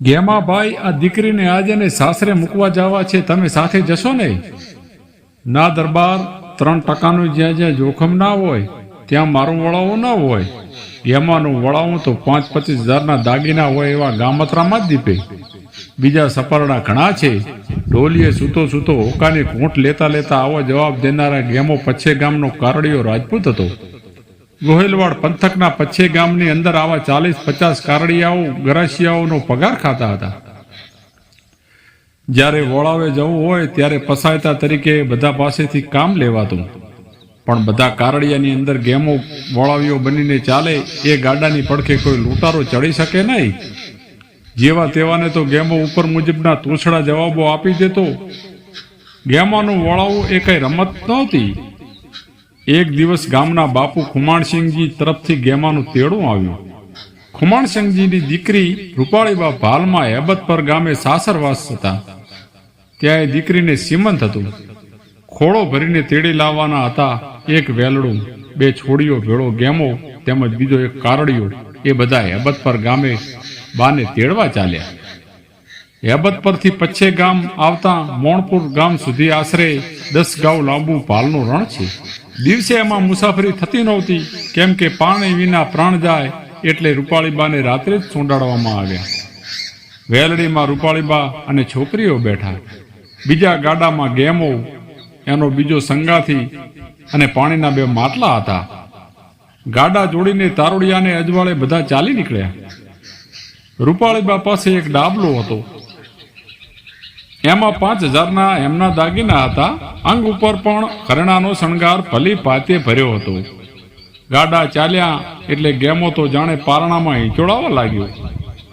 ગેમાભાઈ આ દીકરીને આજે એને સાસરે મૂકવા જવા છે. તમે સાથે જશો ને? ના દરબાર ત્રણ ટકાનું જ્યાં જ્યાં જોખમ ના હોય, ત્યાં મારું વળાવું ના હોય. ગેમાનું વળાવું તો પાંચ પચીસ હજારના દાગીના હોય એવા ગામતરામાં જ દીપે. બીજા સપરડા ઘણા છે. ઢોલીએ સૂતો સૂતો હોકાની ઘૂંટ લેતા લેતા આવો જવાબ દેનારા ગેમો પચ્છે ગામનો કારડિયો રાજપૂત હતો. ગોહિલવાડ પંથકના પચ્છે ગામની અંદર આવા ચાલીસ પચાસ કારડિયાઓ, ગરાસિયાઓનો પગાર ખાતા હતા. જ્યારે વોળાવે જવું હોય ત્યારે પસાયતા તરીકે બધા પાસેથી કામ લેવાતું. પણ બધા કારડિયાની અંદર ગેમો વોળાવીઓ બનીને ચાલે, એ ગાડાની પડખે કોઈ લૂંટારો ચડી શકે નહીં. જેવા તેવાને તો ગેમો ઉપર મુજબના તૂછડા જવાબો આપી દેતો. ગેમોનું વોળાવું એ કઈ રમત નહોતી. એક દિવસ ગામના બાપુ ખુમાણસિંહજી તરફથી ગેમાનું તેડું આવ્યું. ખુમાણસિંહજીની દીકરી રૂપાળીબા ભાલમાં હેબતપર ગામે સાસરવાસ હતા. ત્યાં એ દીકરીને સીમંત હતું. ખોળો ભરીને તેડી લાવવાના હતા એક વેલડું, બે છોડીઓ ભેળો ગેમો, તેમજ બીજો એક કારડિયો. એ બધા હેબતપર ગામે બાને તેડવા ચાલ્યા. હેબત પરથી પચ્છે ગામ આવતા મોણપુર ગામ સુધી આશરે દસ ગાઉ લાંબુ પાલનું રણ છે. દિવસે એમાં મુસાફરી થતી નહોતી. કેમ કે પાણી વિના પ્રાણ જાય એટલે રૂપાળીબાને રાત્રે જ સોંડાડવામાં આવ્યા. વેલડીમાં રૂપાળીબા અને છોકરીઓ બેઠા. બીજા ગાડામાં ગેમો, એનો બીજો સંગાથી અને પાણીના બે માટલા હતા. ગાડા જોડીને તારોડિયાને અજવાળે બધા ચાલી નીકળ્યા. રૂપાળીબા પાસે એક ડાબલો હતો. એમાં પાંચ હજારના એમના દાગીના હતા. અંગ ઉપર પણ ખરણાનો શણગાર ભલી પાતે ભર્યો હતો. ગાડા ચાલ્યા એટલે ગેમો તો જાણે પારણામાં હિંચોડાવા લાગ્યો.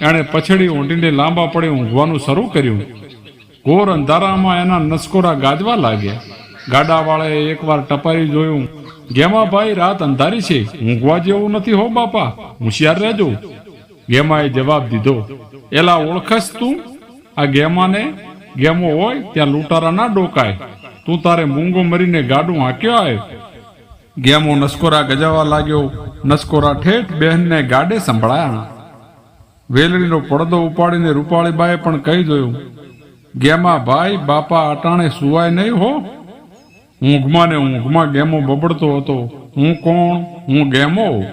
એણે પછડી ઊંટીને લાંબા પડે ઊંઘવાનું શરૂ કર્યું. ઘોર અંધારામાં એના નસકોરા ગાજવા લાગ્યા. ગાડાવાળાએ એકવાર ટપારી જોયું ગેમાભાઈ રાત અંધારી છે. ઊંઘવા જેવું નથી હો બાપા. હોશિયાર રહેજો. ગેમાએ જવાબ દીધો, એલા ઓળખસ તું? આ ગેમાને ગેમો હોય ત્યાં લૂંટારા ના ડોકાય. તું તારે મૂંગો મરીને ગાડું હાંક્યો આવે ગેમો નસકોરા ગજાવા લાગ્યો. નસકોરા ઠેઠ બહેનને ગાડે સંભળાયા. વેલડીનો પડદો ઉપાડીને રૂપાળીબાએ પણ કહી જોયું, ગેમા ભાઈ, બાપા અટાણે સુવાય નહીં હો. ઊંઘમાં ને ઊંઘમાં ગેમો બબડતો હતો. હું કોણ? હું ગેમો?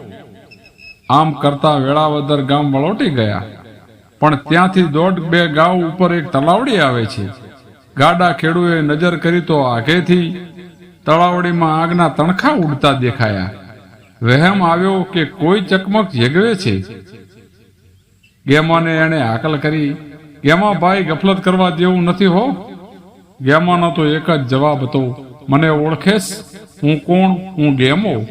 આમ કરતા વેળાવદર ગામ વળોટી ગયા. પણ ત્યાંથી દોઢ બે ગાઉ ઉપર એક તલાવડી આવે છે. ગાડા ખેડુએ નજર કરી તો આગેથી તળાવડીમાં આગના તણખા ઉડતા દેખાયા. વહેમ આવ્યો કે કોઈ ચકમક જેગવે છે. ગેમાને એણે હાકલ કરી, ગેમા ભાઈ, ગફલત કરવા જેવું નથી હો. ગેમાનો તો એક જ જવાબ હતો, મને ઓળખેશ, હું કોણ, હું ગેમો.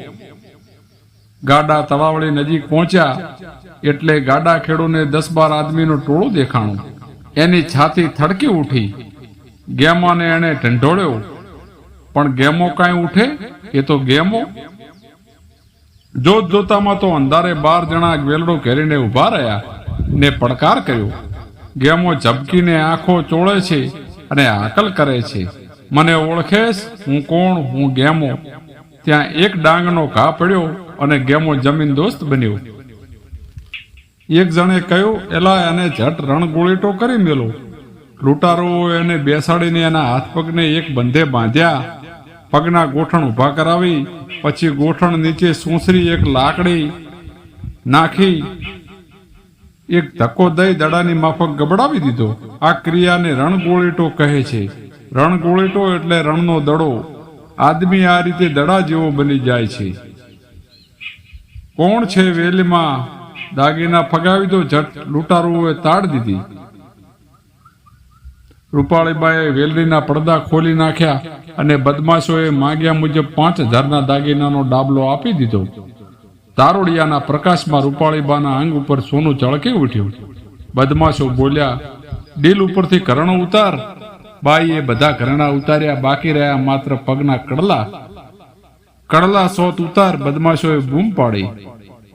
ગાડા તળાવડી નજીક પહોંચ્યા. એટલે ગાડા ખેડૂને દસ બાર આદમીનું ટોળું દેખાણું. એની છાતી થડકી ઉઠી. ગેમાને એણે ઢંઢોળ્યો. પણ ગેમો કાંઈ ઉઠે? એ તો ગેમો. જોત જોતામાં તો અંધારે બાર જણા વેલડો ઘેરીને ઊભા રહ્યા ને પડકાર કર્યો. ગેમો ઝબકીને આંખો ચોળે છે અને આકલ કરે છે. મને ઓળખેશ? હું કોણ? હું ગેમો. ત્યાં એક ડાંગનો ઘા પડ્યો અને ગેમો જમીન દોસ્ત બન્યો. એક જણે કહ્યું, એલા, એને ઝટ રણગોળીટો કરી મેલો. લૂંટારોએ એને બેસાડીને એના હાથ પગને એક બંધે બાંધ્યા. પગના ગોઠણ ઊભા કરાવી, પછી ગોઠણ નીચે સૂંસરી એક લાકડી નાખી, એક ધક્કો દઈ દડાની માફક ગબડાવી દીધો. આ ક્રિયાને રણગોળીટો કહે છે. રણગોળીટો એટલે રણનો દડો. આદમી આ રીતે દડા જેવો બની જાય છે. કોણ છે વેલીમાં દાગીના ફગાવી દો ઝટ લૂંટારુઓએ તાડ દીધી. રૂપાળીબાએ વેલરીના પડદા ખોલી નાખ્યા અને બદમાશોએ માંગ્યા મુજબ પાંચ હજારના દાગીનાનો ડાબલો આપી દીધો. તારોડિયાના પ્રકાશમાં રૂપાળીબાના અંગ ઉપર સોનું ચળકી ઉઠ્યું. બદમાશો બોલ્યા ડીલ ઉપરથી કરણો ઉતાર. બાઈએ બધા ઘરણા ઉતાર્યા, બાકી રહ્યા માત્ર પગના કડલા. કડલા સોત ઉતાર, બદમાશોએ બૂમ પાડી.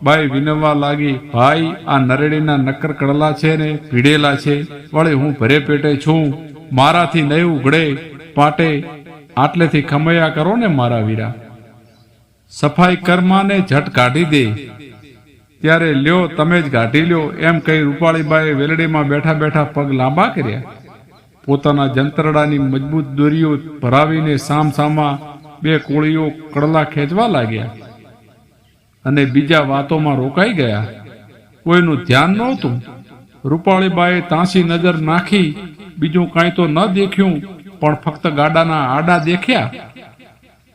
બાઈ વિનવવા લાગી, ભાઈ, આ નરેડીના નક્કર કડલા છે ને, પીડેલા છે. વળી હું ભરે પેટે છું. મારાથી નહીં ઉઘડે. પાટે આટલેથી ખમૈયા કરો ને મારા વીરા. સફાઈ કર્માને ઝટ કાઢી દે. ત્યારે લ્યો, તમે જ કાઢી લ્યો. એમ કહી રૂપાળીબાએ વેલડીમાં બેઠા બેઠા પગ લાંબા કર્યા. પોતાના જંતરડાની મજબૂત દોરીઓ ભરાવીને સામસામા બે કોળીઓ કડલા ખેંચવા લાગ્યા. અને બીજા વાતોમાં રોકાઈ ગયા. કોઈનું ધ્યાન નહોતું. રૂપાળીબાએ તાંસી નજર નાખી, બીજું કાંઈ તો ન દેખ્યું, પણ ફક્ત ગાડાના આડા દેખ્યા.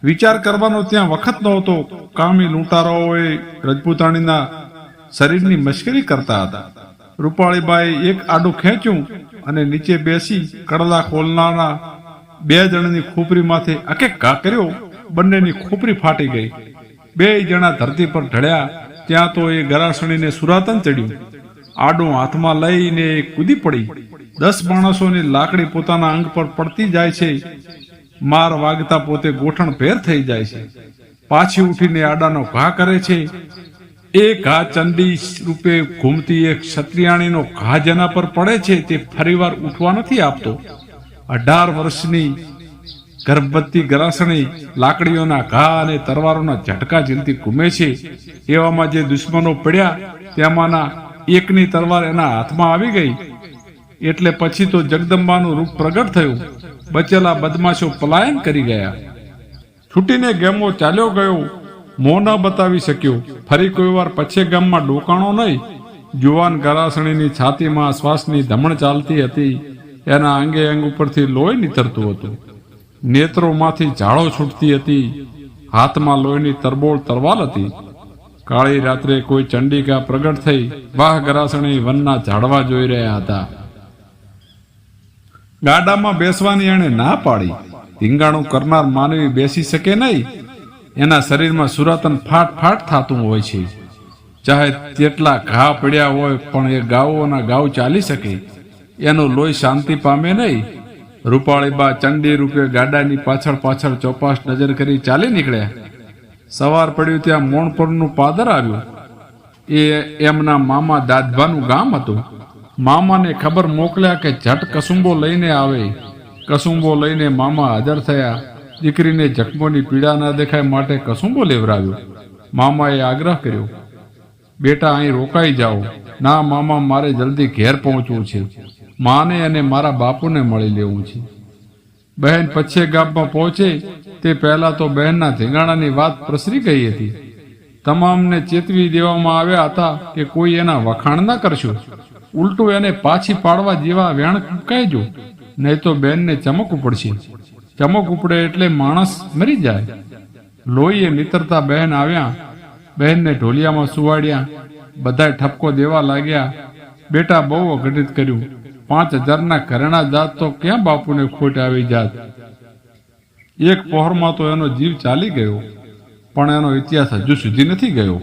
વિચાર કરવાનો ત્યાં વખત નહોતો. કામી લૂંટારાઓએ રજપૂતાણીના શરીરની મશ્કરી કરતા હતા. રૂપાળીબાએ એક આડું ખેંચ્યું અને નીચે બેસી કડલા ખોલનારા બે જણની ખોપરીમાંથી આકે કા કર્યો. બંનેની ખોપરી ફાટી ગઈ. બે જણા ધરતી પર ઢળ્યા, ત્યાં તો એ ગરાસણીને સુરાતન ચડ્યું. આડું હાથમાં લઈને કૂદી પડી. દસ માણસોની લાકડી પોતાના અંગ પર પડતી જાય છે. માર વાગતા પોતે ગોઠણ ભેર થઈ જાય છે. પાછી ઉઠીને આડાનો ઘા કરે છે. એ ઘા ચંડી રૂપે ઘૂમતી એક ક્ષત્રિયાણીનો ઘા જેના પર પડે છે તે ફરીવાર ઉઠવા નથી આપતો. અઢાર વર્ષની ગર્ભવતી ગરાસણી લાકડીઓના ઘા અને તરવારોના ઝટકા ઝીલતી ઘૂમે છે. એવામાં જે દુશ્મનો પડ્યા, તેમાંના એકની તરવાર એના હાથમાં આવી ગઈ. એટલે પછી તો જગદંબાનું રૂપ પ્રગટ થયું. બચેલા બદમાશો પલાયન કરી ગયા. છૂટીને ગેમો ચાલ્યો ગયો. મોં ન બતાવી શક્યો. ફરી કોઈ વાર પછે ગામમાં ડોકાણો નહીં. જુવાન ગરાસણીની છાતીમાં શ્વાસની ધમણ ચાલતી હતી. એના અંગે અંગ ઉપરથી લોહી નીતરતું હતું. નેત્રોમાંથી ઝાડો છૂટતી હતી. હાથમાં લોહીની તરબોળ તરવાલ હતી. કાળી રાત્રે કોઈ ચંડિકા પ્રગટ થઈ વાહ ગરાસણી વનના ઝાડવા જોઈ રહ્યા હતા. ગાડામાં બેસવાની એણે ના પાડી. ધીંગાણું કરનાર માનવી બેસી શકે નહીં. એના શરીરમાં સુરાતન ફાટ ફાટ થતું હોય છે. ચાહે તેટલા ઘા પડ્યા હોય પણ એ ગાવોના ગાવ ચાલી શકે. એનું લોહી શાંતિ પામે નહીં. રૂપાળીબા ચંડી રૂપે ગાડાની પાછળ પાછળ ચોપાસ નજર કરી ચાલી નીકળ્યા. સવાર પડ્યું ત્યાં મોણ પરનું પાદર આવ્યું. એ એમના મામા દાદભાનું ગામ હતું. મામાને ખબર મોકલ્યા કે ઝટ કસુંબો લઈને આવે. કસુંબો લઈને મામા હાજર થયા. દીકરીને જખમોની પીડા ન દેખાય માટે કસુંબો લેવરાવ્યો મામાએ આગ્રહ કર્યો, બેટા, અહીં રોકાઈ જાઓ. ના, મામા, મારે જલ્દી ઘેર પહોંચવું છે. માને અને મારા બાપુને મળી લેવું છે. બહેન પછે ગામમાં પહોંચે તે પહેલા તો બહેનના ધીંગાણાની વાત પ્રસરી ગઈ હતી. તમામને ચેતવી દેવામાં આવ્યા હતા કે કોઈ એના વખાણ ના કરશો. ઉલટું એને પાછી પાડવા જેવા વેણ કહેજો, નહીં તો બહેનને ચમક ઉપડશે. ચમક ઉપડે એટલે માણસ મરી જાય. લોહીએ નીતરતા બહેન આવ્યા. બહેનને ઢોલિયામાં સુવાડ્યા. બધાય ઠપકો દેવા લાગ્યા. બેટા બહુ અઘટિત કર્યું. પાંચ હજારના ઘરેણા જાત તો ક્યાં બાપુને ખોટ આવી જાત? એક પહોરમાં તો એનો જીવ ચાલી ગયો, પણ એનો ઇતિહાસ હજુ સુધી નથી ગયો.